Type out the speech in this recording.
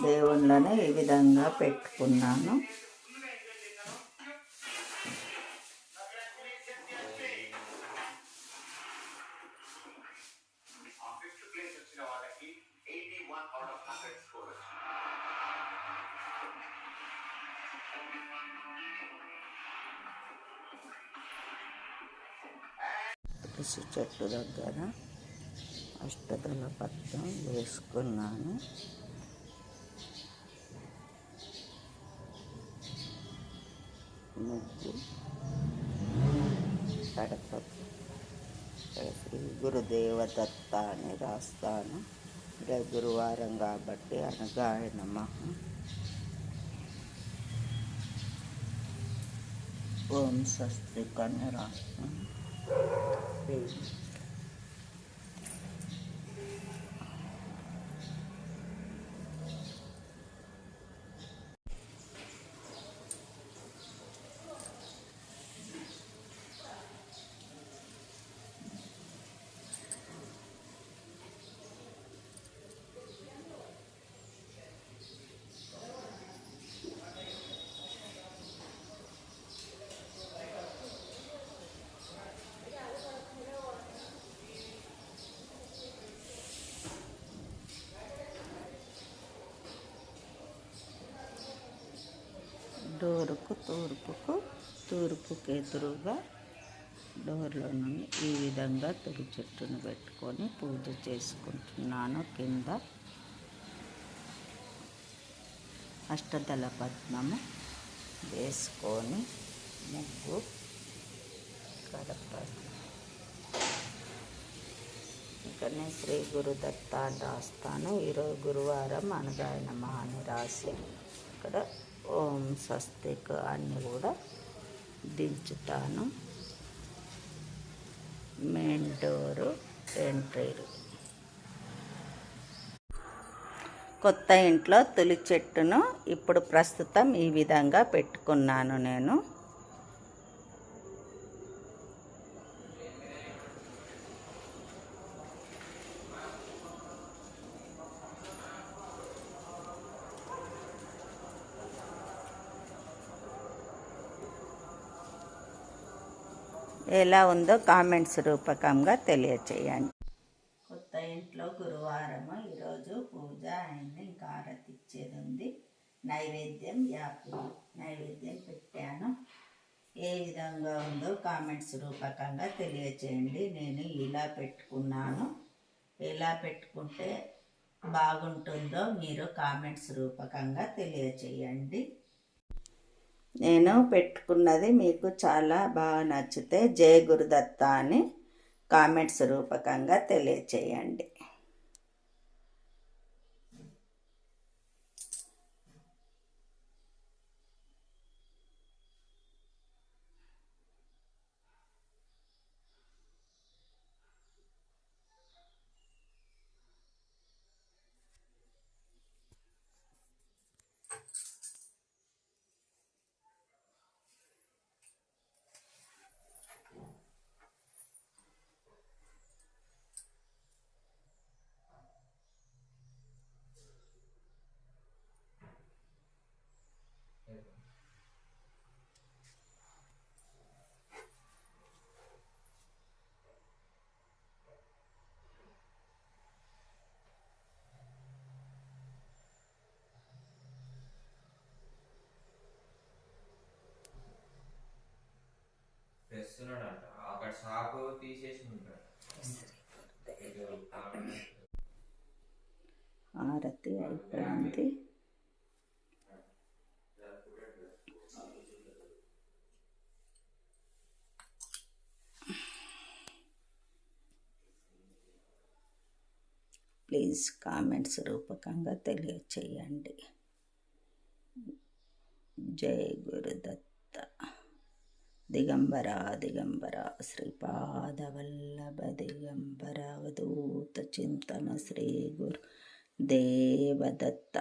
దేవుళ్ళని ఈ విధంగా పెట్టుకున్నాను. తులసి చెట్టు దగ్గర అష్టదళ పత్రం వేసుకున్నాను. శ్రీ గురుదేవదత్త అని రాస్తాను రేపు గురువారం కాబట్టి అనగాయ నమ ఓం స్వస్తిక్ అని రాస్తాను డోరుకు తూర్పుకు తూర్పుకు ఎదురుగా డోర్లో నుండి ఈ విధంగా తులి చెట్టును పెట్టుకొని పూజ చేసుకుంటున్నాను. కింద అష్టదళ పద్మము వేసుకొని ముగ్గు కడప ఇక్కడనే శ్రీ గురుదత్త అని రాస్తాను ఈరోజు గురువారం అనగాయన అని రాసి ఇక్కడ ఓం స్వస్తిక్ అన్ని కూడా దించుతాను. మెయిన్ డోరు ఎంట్రీలు కొత్త ఇంట్లో తులి చెట్టును ఇప్పుడు ప్రస్తుతం ఈ విధంగా పెట్టుకున్నాను నేను. ఎలా ఉందో కామెంట్స్ రూపకంగా తెలియచేయండి. కొత్త ఇంట్లో గురువారము ఈరోజు పూజ అయింది ఇంకా ఆరతి ఇచ్చేది ఉంది. నైవేద్యం యాపిల్ నైవేద్యం పెట్టాను. ఏ విధంగా ఉందో కామెంట్స్ రూపకంగా తెలియచేయండి. నేను ఇలా పెట్టుకున్నాను. ఎలా పెట్టుకుంటే బాగుంటుందో మీరు కామెంట్స్ రూపకంగా తెలియచేయండి. నేను పెట్టుకున్నది మీకు చాలా బాగా నచ్చితే జయ గురుదత్త అని కామెంట్స్ రూపకంగా తెలియచేయండి. తీసేసి ఆరతి అయిపోయింది. ప్లీజ్ కామెంట్స్ రూపకంగా తెలియచేయండి. జై గురుదత్త. ದಿಗಂಬರ ದಿಗಂಬರ ಶ್ರೀಪಾದವಲ್ಲಭ ದಿಗಂಬರ ಅವಧೂತ ಚಿಂತನ ಶ್ರೀ ಗುರು ದೇವದತ್ತ